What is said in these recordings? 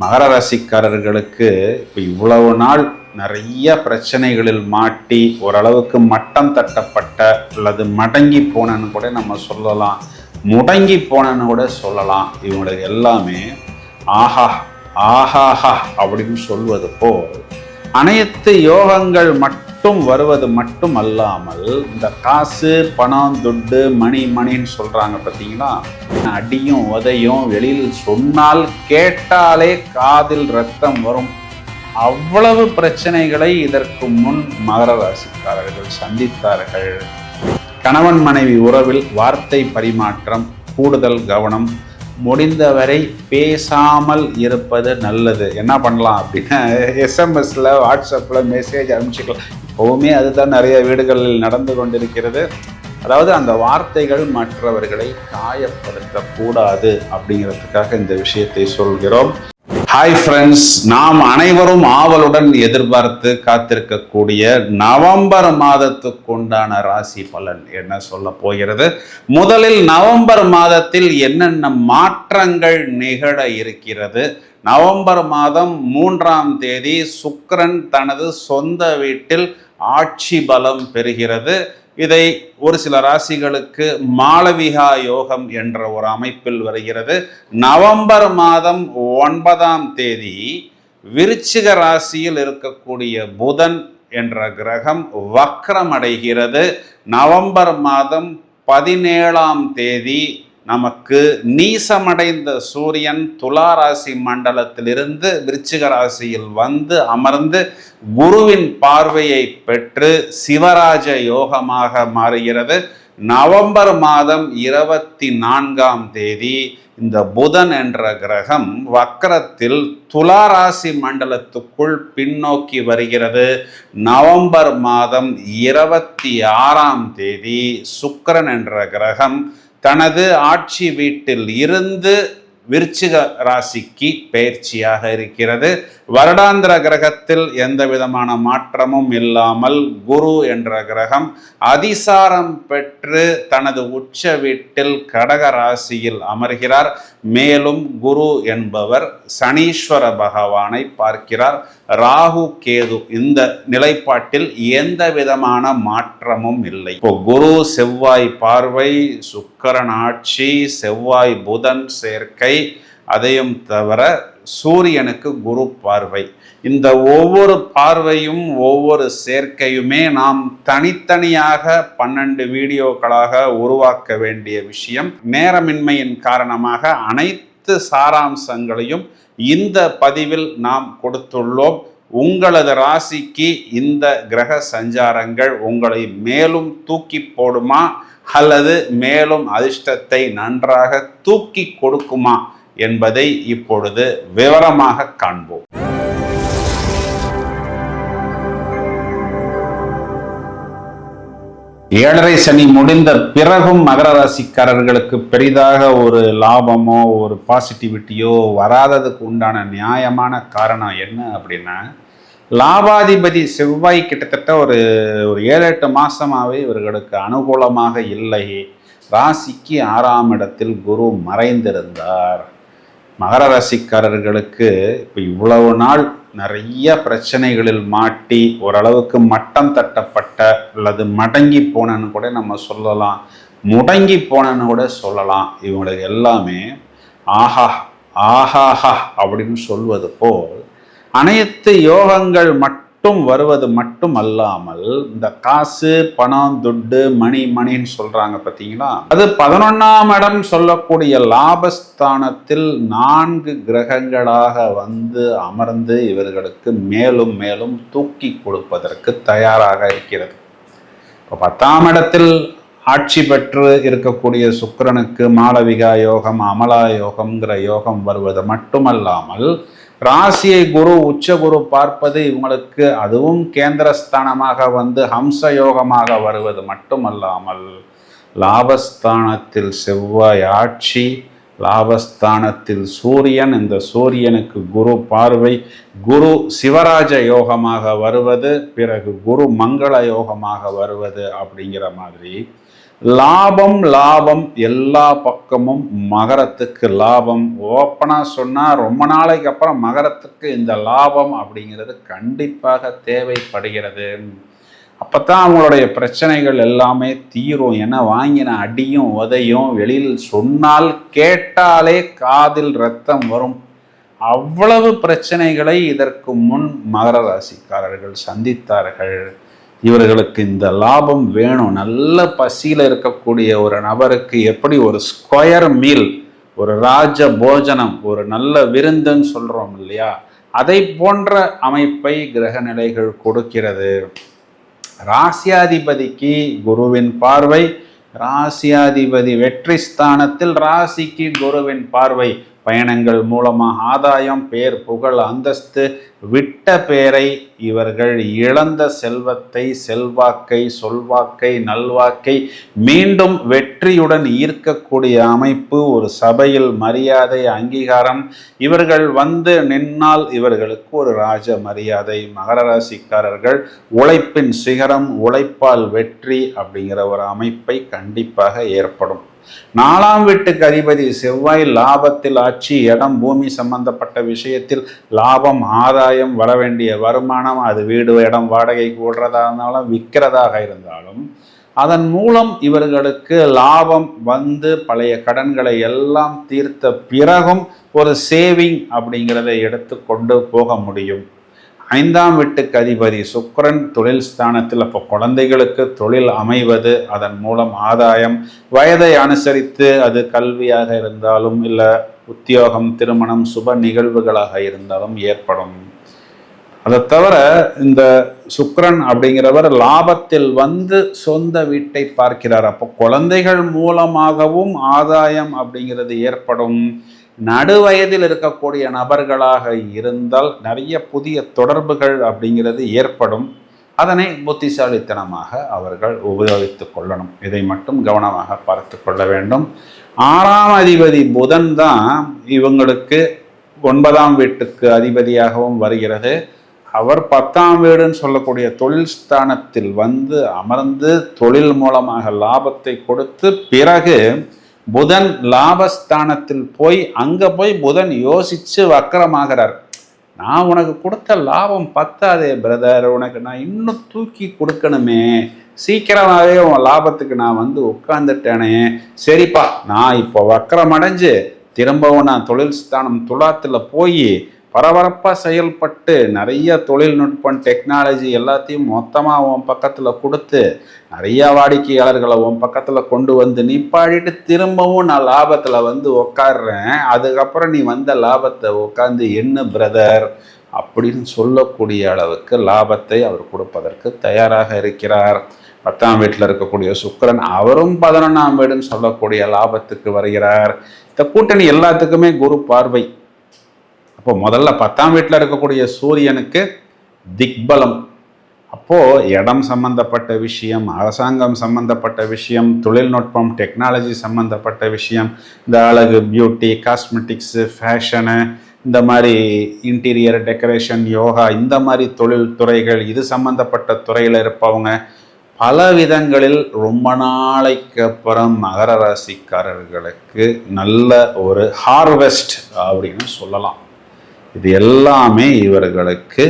மகர ராசிக்காரர்களுக்கு இப்போ இவ்வளவு நாள் நிறைய பிரச்சனைகளில் மாட்டி ஓரளவுக்கு மட்டம் தட்டப்பட்ட அல்லது மடங்கி போனன்னு கூட நம்ம சொல்லலாம். முடங்கி போனன்னு கூட சொல்லலாம். இவங்களுக்கு எல்லாமே ஆஹா ஆஹாஹா அப்படின்னு சொல்வது போல் அனைத்து யோகங்கள் மட்டும் வருவது மட்டும் அல்லாமல் இந்த காசு பணம் துட்டு மணி மணின்னு சொல்றாங்க பார்த்தீங்களா அடியும் உதையும் வெளியில் சொன்னால் கேட்டாலே காதில் ரத்தம் வரும். அவ்வளவு பிரச்சனைகளை இதற்கு முன் மகர ராசிக்காரர்கள் சந்தித்தார்கள். கணவன் மனைவி உறவில் வார்த்தை பரிமாற்றம் கூடுதல் கவனம் முடிந்தவரை பேசாமல் இருப்பது நல்லது. என்ன பண்ணலாம் அப்படின்னா எஸ்எம்எஸ்ல வாட்ஸ்அப்பில் மெசேஜ் அனுப்பிச்சிக்கலாம். இப்போவுமே அதுதான் நிறைய வீடுகளில் நடந்து கொண்டிருக்கிறது. அதாவது அந்த வார்த்தைகள் மற்றவர்களை காயப்படுத்தக்கூடாது அப்படிங்கிறதுக்காக இந்த விஷயத்தை சொல்கிறோம். ஹாய் ஃப்ரெண்ட்ஸ் நாம் அனைவரும் ஆவலுடன் எதிர்பார்த்து காத்திருக்கக்கூடிய நவம்பர் மாதத்துக்குண்டான ராசி பலன் என்ன சொல்ல போகிறது? முதலில் நவம்பர் மாதத்தில் என்னென்ன மாற்றங்கள் நிகழ இருக்கிறது? நவம்பர் மாதம் மூன்றாம் தேதி சுக்கரன் தனது சொந்த வீட்டில் ஆட்சி பலம் பெறுகிறது. இதை ஒரு சில ராசிகளுக்கு மாளவிகா யோகம் என்ற ஒரு அமைப்பில் வருகிறது. நவம்பர் மாதம் ஒன்பதாம் தேதி விருச்சிக ராசியில் இருக்கக்கூடிய புதன் என்ற கிரகம் வக்ரம் அடைகிறது. நவம்பர் மாதம் பதினேழாம் தேதி நமக்கு நீசமடைந்த சூரியன் துலா ராசி மண்டலத்திலிருந்து விருச்சிக ராசியில் வந்து அமர்ந்து குருவின் பார்வையை பெற்று சிவராஜ யோகமாக மாறுகிறது. நவம்பர் மாதம் இருபத்தி நான்காம் தேதி இந்த புதன் என்ற கிரகம் வக்கரத்தில் துளாராசி மண்டலத்துக்குள் பின்னோக்கி வருகிறது. நவம்பர் மாதம் இருபத்தி ஆறாம் தேதி சுக்கரன் என்ற கிரகம் தனது ஆட்சி வீட்டில் இருந்து விருச்சிக ராசிக்கு பயிற்சியாக இருக்கிறது. வருடாந்திர கிரகத்தில் எந்த விதமான மாற்றமும் இல்லாமல் குரு என்ற கிரகம் அதிசாரம் பெற்று தனது உச்ச வீட்டில் கடக ராசியில் அமர்கிறார். மேலும் குரு என்பவர் சனீஸ்வர பகவானை பார்க்கிறார். ராகு கேது இந்த நிலைப்பாட்டில் எந்த விதமான மாற்றமும் இல்லை. இப்போ குரு செவ்வாய் பார்வை சுக்கரன் ஆட்சி செவ்வாய் புதன் சேர்க்கை அதையும் தவிர சூரியனுக்கு குரு பார்வை. இந்த ஒவ்வொரு பார்வையும் ஒவ்வொரு சேர்க்கையுமே நாம் தனித்தனியாக பன்னெண்டு வீடியோக்களாக உருவாக்க வேண்டிய விஷயம். நேரமின்மையின் காரணமாக அனைத்து சாராம்சங்களையும் இந்த பதிவில் நாம் கொடுத்துள்ளோம். உங்களது ராசிக்கு இந்த கிரக சஞ்சாரங்கள் உங்களை மேலும் தூக்கி போடுமா? அல்லது மேலும் அதிர்ஷ்டத்தை நன்றாக தூக்கி கொடுக்குமா? என்பதை இப்பொழுது விவரமாக காண்போம். ஏழரை சனி முடிந்த பிறகும் மகர ராசிக்காரர்களுக்கு பெரிதாக ஒரு லாபமோ ஒரு பாசிட்டிவிட்டியோ வராததுக்கு உண்டான நியாயமான காரணம் என்ன அப்படின்னா லாபாதிபதி செவ்வாய் கிட்டத்தட்ட ஒரு ஒரு ஏழு எட்டு மாசமாவே இவர்களுக்கு அனுகூலமாக இல்லை. ராசிக்கு ஆறாம் இடத்தில் குரு மறைந்திருந்தார். மகர ராசிக்காரர்களுக்கு இப்போ இவ்வளவு நாள் நிறைய பிரச்சனைகளில் மாட்டி ஓரளவுக்கு மட்டம் தட்டப்பட்ட அல்லது மடங்கி போனன்னு கூட நம்ம சொல்லலாம். முடங்கி போனன்னு கூட சொல்லலாம். இவங்களுக்கு எல்லாமே ஆஹா ஆஹாஹா அப்படின்னு சொல்வது போல் அனைத்து யோகங்கள் மட்டும் மட்டும் வருவது மட்டும் அல்லாமல் இந்த காசு பணம் துட்டு மணி மணின்னு சொல்றாங்க பார்த்தீங்களா அது பதினொன்னாம் இடம் சொல்லக்கூடிய லாபஸ்தானத்தில் நான்கு கிரகங்களாக வந்து அமர்ந்து இவர்களுக்கு மேலும் மேலும் தூக்கி கொடுப்பதற்கு தயாராக இருக்கிறது. இப்போ பத்தாம் இடத்தில் ஆட்சி பெற்று இருக்கக்கூடிய சுக்கரனுக்கு மாளவிகா யோகம் அமலா யோகம்ங்கிற யோகம் வருவது மட்டுமல்லாமல் ராசியை குரு உச்ச குரு பார்ப்பது இவங்களுக்கு அதுவும் கேந்திரஸ்தானமாக வந்து ஹம்ச யோகமாக வருவது மட்டுமல்லாமல் லாபஸ்தானத்தில் செவ்வாய் ஆட்சி லாபஸ்தானத்தில் சூரியன் இந்த சூரியனுக்கு குரு பார்வை குரு சிவராஜ யோகமாக வருவது பிறகு குரு மங்கள யோகமாக வருவது அப்படிங்கிற மாதிரி லாபம் லாபம் எல்லா பக்கமும் மகரத்துக்கு லாபம். ஓப்பனாக சொன்னால் ரொம்ப நாளைக்கு அப்புறம் மகரத்துக்கு இந்த லாபம் அப்படிங்கிறது கண்டிப்பாக தேவைப்படுகிறது. அப்போ தான் அவங்களுடைய பிரச்சனைகள் எல்லாமே தீரும். ஏன்னா வாங்கின அடியும் உதையும் வெளியில் சொன்னால் கேட்டாலே காதில் ரத்தம் வரும். அவ்வளவு பிரச்சனைகளை இதற்கு முன் மகர ராசிக்காரர்கள் சந்தித்தார்கள். இவர்களுக்கு இந்த லாபம் வேணும். நல்ல பசியில் இருக்கக்கூடிய ஒரு நபருக்கு எப்படி ஒரு ஸ்கொயர் மீல் ஒரு ராஜ போஜனம் ஒரு நல்ல விருந்துன்னு சொல்கிறோம் இல்லையா? அதை போன்ற அமைப்பை கிரக நிலைகள் கொடுக்கிறது. ராசியாதிபதிக்கு குருவின் பார்வை ராசியாதிபதி வெற்றி ஸ்தானத்தில் ராசிக்கு குருவின் பார்வை. பயணங்கள் மூலமாக ஆதாயம் பேர் புகழ் அந்தஸ்து விட்ட பேரை இவர்கள் இழந்த செல்வத்தை செல்வாக்கை சொல்வாக்கை நல்வாக்கை மீண்டும் வெற்றியுடன் ஈர்க்கக்கூடிய அமைப்பு ஒரு சபையில் மரியாதை அங்கீகாரம். இவர்கள் வந்து நின்னால் இவர்களுக்கு ஒரு ராஜ மரியாதை. மகர ராசிக்காரர்கள் உழைப்பின் சிகரம் உழைப்பால் வெற்றி அப்படிங்கிற ஒரு அமைப்பை கண்டிப்பாக ஏற்படும். நாலாம் வீட்டுக்கு அதிபதி செவ்வாய் லாபத்தில் ஆட்சி இடம் பூமி சம்பந்தப்பட்ட விஷயத்தில் லாபம் ஆதாயம் வர வேண்டிய வருமானம் அது வீடு இடம் வாடகைக்கு கூடுறதா இருந்தாலும் விற்கிறதாக இருந்தாலும் அதன் மூலம் இவர்களுக்கு லாபம் வந்து பழைய கடன்களை எல்லாம் தீர்த்த பிறகும் ஒரு சேவிங் அப்படிங்கிறத எடுத்து கொண்டு போக முடியும். ஐந்தாம் வீட்டுக்கு அதிபதி சுக்கரன் தொழில் ஸ்தானத்தில் அப்போ குழந்தைகளுக்கு தொழில் அமைவது அதன் மூலம் ஆதாயம் வயதை அனுசரித்து அது கல்வியாக இருந்தாலும் இல்லை உத்தியோகம் திருமணம் சுப நிகழ்வுகளாக இருந்தாலும் ஏற்படும். அதை தவிர இந்த சுக்கரன் அப்படிங்கிறவர் லாபத்தில் வந்து சொந்த வீட்டை பார்க்கிறார். அப்போ குழந்தைகள் மூலமாகவும் ஆதாயம் அப்படிங்கிறது ஏற்படும். நடுவயதில் இருக்கக்கூடிய நபர்களாக இருந்தால் நிறைய புதிய தொடர்புகள் அப்படிங்கிறது ஏற்படும். அதனை புத்திசாலித்தனமாக அவர்கள் உபயோகித்து கொள்ளணும். இதை மட்டும் கவனமாக பார்த்து கொள்ள வேண்டும். ஆறாம் அதிபதி புதன் தான் இவங்களுக்கு ஒன்பதாம் வீட்டுக்கு அதிபதியாகவும் வருகிறது. அவர் பத்தாம் வீடுன்னு சொல்லக்கூடிய தொழில் ஸ்தானத்தில் வந்து அமர்ந்து தொழில் மூலமாக லாபத்தை கொடுத்து பிறகு புதன் லாபஸ்தானத்தில் போய் அங்கே போய் புதன் யோசித்து வக்கரமாகிறார். நான் உனக்கு கொடுத்த லாபம் பத்தாதே பிரதர் உனக்கு நான் இன்னும் தூக்கி கொடுக்கணுமே. சீக்கிரமாகவே உன் லாபத்துக்கு நான் வந்து உட்காந்துட்டேனே சரிப்பா நான் இப்போ வக்கரம் அடைஞ்சு திரும்பவும் நான் தொழில் ஸ்தானம் துலாத்தில் போய் பரபரப்பாக செயல்பட்டு நிறைய தொழில்நுட்பம் டெக்னாலஜி எல்லாத்தையும் மொத்தமாக உன் பக்கத்தில் கொடுத்து நிறைய வாடிக்கையாளர்களை உன் பக்கத்தில் கொண்டு வந்து நிப்பாடிட்டு திரும்பவும் நான் லாபத்தில் வந்து உக்காடுறேன் அதுக்கப்புறம் நீ வந்த லாபத்தை உட்காந்து என்ன பிரதர் அப்படின்னு சொல்லக்கூடிய அளவுக்கு லாபத்தை அவர் கொடுப்பதற்கு தயாராக இருக்கிறார். பத்தாம் வீட்டில் இருக்கக்கூடிய சுக்கரன் அவரும் பதினொன்றாம் வீடுன்னு சொல்லக்கூடிய லாபத்துக்கு வருகிறார். இந்த கூட்டணி எல்லாத்துக்குமே குரு பார்வை. அப்போ முதல்ல பத்தாம் வீட்டில் இருக்கக்கூடிய சூரியனுக்கு திக்பலம். அப்போது இடம் சம்பந்தப்பட்ட விஷயம் அரசாங்கம் சம்பந்தப்பட்ட விஷயம் தொழில்நுட்பம் டெக்னாலஜி சம்பந்தப்பட்ட விஷயம் இந்த அழகு பியூட்டி காஸ்மெட்டிக்ஸு ஃபேஷனு இந்த மாதிரி இன்டீரியர் டெக்கரேஷன் யோகா இந்த மாதிரி தொழில் துறைகள் இது சம்பந்தப்பட்ட துறையில் இருப்பவங்க பல விதங்களில் ரொம்ப நாளைக்கு அப்புறம் மகர ராசிக்காரர்களுக்கு நல்ல ஒரு ஹார்வெஸ்ட் அப்படின்னு சொல்லலாம். இது எல்லாமே இவர்களுக்கு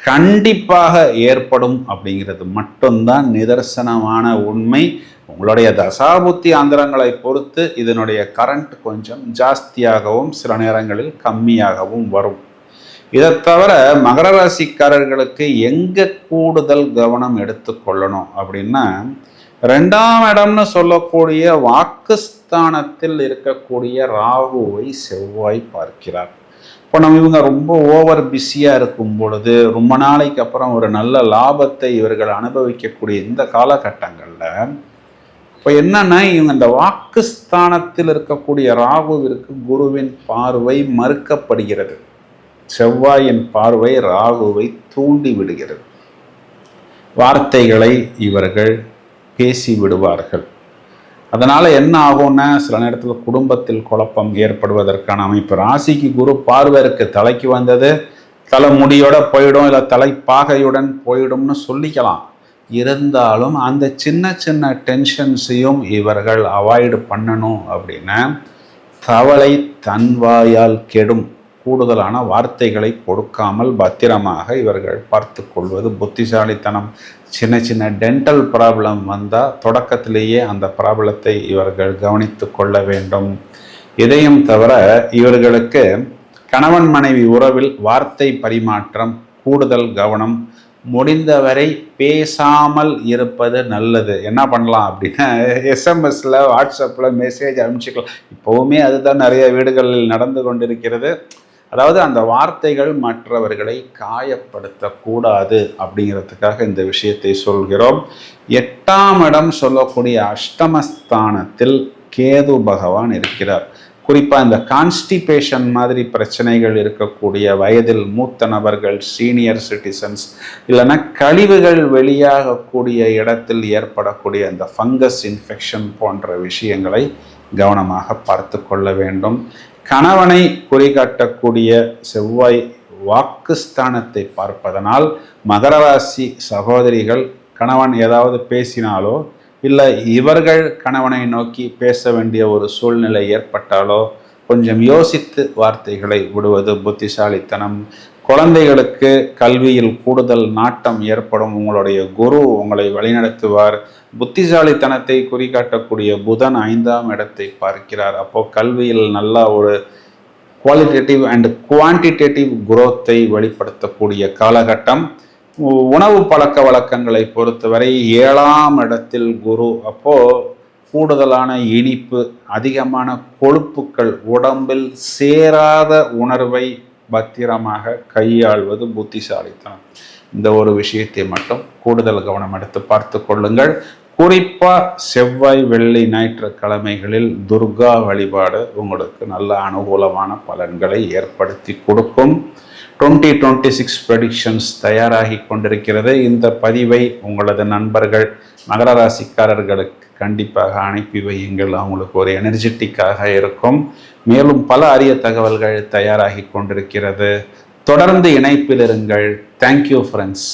கண்டிப்பாக ஏற்படும் அப்படிங்கிறது மட்டும்தான் நிதர்சனமான உண்மை. உங்களுடைய தசாபுத்தி அந்தரங்களை பொறுத்து இதனுடைய கரண்ட் கொஞ்சம் ஜாஸ்தியாகவும் சில நேரங்களில் கம்மியாகவும் வரும். இதை தவிர மகர ராசிக்காரர்களுக்கு எங்கே கூடுதல் கவனம் எடுத்துக்கொள்ளணும் அப்படின்னா ரெண்டாம் இடம்னு சொல்லக்கூடிய வாக்குஸ்தானத்தில் இருக்கக்கூடிய ராகுவை செவ்வாய் பார்க்கிறார். இப்போ நம்ம இவங்க ரொம்ப ஓவர் பிஸியாக இருக்கும் பொழுது ரொம்ப நாளைக்கு அப்புறம் ஒரு நல்ல லாபத்தை இவர்கள் அனுபவிக்கக்கூடிய இந்த காலகட்டங்களில் இப்போ என்னன்னா இவங்க இந்த வாக்குஸ்தானத்தில் இருக்கக்கூடிய ராகுவிற்கு குருவின் பார்வை மறுக்கப்படுகிறது. செவ்வாயின் பார்வை ராகுவை தூண்டி விடுகிறது. வார்த்தைகளை இவர்கள் பேசி விடுவார்கள். அதனால் என்ன ஆகும்னா சில நேரத்தில் குடும்பத்தில் குழப்பம் ஏற்படுவதற்கான அமைப்பு. ராசிக்கு குரு பார்வருக்கு தலைக்கு வந்தது தலை முடியோட போயிடும் இல்லை தலைப்பாகையுடன் போயிடும்னு சொல்லிக்கலாம். இருந்தாலும் அந்த சின்ன சின்ன டென்ஷன்ஸையும் இவர்கள் அவாய்டு பண்ணணும் அப்படின்னா தவளை தன்வாயால் கெடும். கூடுதலான வார்த்தைகளை கொடுக்காமல் பத்திரமாக இவர்கள் பார்த்து கொள்வது புத்திசாலித்தனம். சின்ன சின்ன டென்டல் ப்ராப்ளம் வந்தால் தொடக்கத்திலேயே அந்த ப்ராப்ளத்தை இவர்கள் கவனித்து கொள்ள வேண்டும். இதையும் தவிர இவர்களுக்கு கணவன் மனைவி உறவில் வார்த்தை பரிமாற்றம் கூடுதல் கவனம் முடிந்தவரை பேசாமல் இருப்பது நல்லது. என்ன பண்ணலாம் அப்படின்னா எஸ்எம்எஸில் வாட்ஸ்அப்பில் மெசேஜ் அனுப்பிச்சிக்கலாம். இப்போவுமே அதுதான் நிறைய வீடுகளில் நடந்து கொண்டிருக்கிறது. அதாவது அந்த வார்த்தைகள் மற்றவர்களை காயப்படுத்தக்கூடாது அப்படிங்கிறதுக்காக இந்த விஷயத்தை சொல்கிறோம். எட்டாம் இடம் சொல்லக்கூடிய அஷ்டமஸ்தானத்தில் கேது பகவான் இருக்கிறார். குறிப்பாக இந்த கான்ஸ்டிபேஷன் மாதிரி பிரச்சனைகள் இருக்கக்கூடிய வயதில் மூத்த நபர்கள் சீனியர் சிட்டிசன்ஸ் இல்லைன்னா கழிவுகள் வெளியாகக்கூடிய இடத்தில் ஏற்படக்கூடிய அந்த ஃபங்கஸ் இன்ஃபெக்ஷன் போன்ற விஷயங்களை கவனமாக பார்த்து கொள்ள வேண்டும். கணவனை குறிகாட்டக்கூடிய செவ்வாய் வாக்குஸ்தானத்தை பார்ப்பதனால் மகர ராசி சகோதரிகள் கணவன் ஏதாவது பேசினாலோ இல்லை இவர்கள் கணவனை நோக்கி பேச வேண்டிய ஒரு சூழ்நிலை ஏற்பட்டாலோ கொஞ்சம் யோசித்து வார்த்தைகளை விடுவது புத்திசாலித்தனம் குழந்தைகளுக்கு கல்வியில் கூடுதல் நாட்டம் ஏற்படும். உங்களுடைய குரு உங்களை வழிநடத்துவார். புத்திசாலித்தனத்தை குறிகாட்டக்கூடிய புதன் ஐந்தாம் இடத்தை பார்க்கிறார். அப்போ கல்வியில் நல்ல ஒரு குவாலிட்டேட்டிவ் அண்ட் குவான்டிடேட்டிவ் குரோத்தை வெளிப்படுத்தக்கூடிய காலகட்டம். உணவு பழக்க வழக்கங்களை பொறுத்தவரை ஏழாம் இடத்தில் குரு. அப்போ கூடுதலான இனிப்பு அதிகமான கொழுப்புக்கள் உடம்பில் சேராத உணர்வை பத்திரமாக கையாள்வது புத்திசாலித்தனம். இந்த ஒரு விஷயத்தை மட்டும் கூடுதல் கவனம் எடுத்து பார்த்து கொள்ளுங்கள். குறிப்பாக செவ்வாய் வெள்ளி ஞாயிற்றுக்கிழமைகளில் துர்கா வழிபாடு உங்களுக்கு நல்ல அனுகூலமான பலன்களை ஏற்படுத்தி கொடுக்கும். டுவெண்ட்டி டுவெண்ட்டி சிக்ஸ் ப்ரெடிக்ஷன்ஸ் தயாராகி கொண்டிருக்கிறது. இந்த பதிவை உங்களது நண்பர்கள் மகர ராசிக்காரர்களுக்கு கண்டிப்பாக அனுப்பி வையுங்கள். அவங்களுக்கு ஒரு எனர்ஜெட்டிக்காக இருக்கும். மேலும் பல அரிய தகவல்கள் தயாராகி கொண்டிருக்கிறது. தொடர்ந்து இணைப்பில் இருங்கள். Thank you friends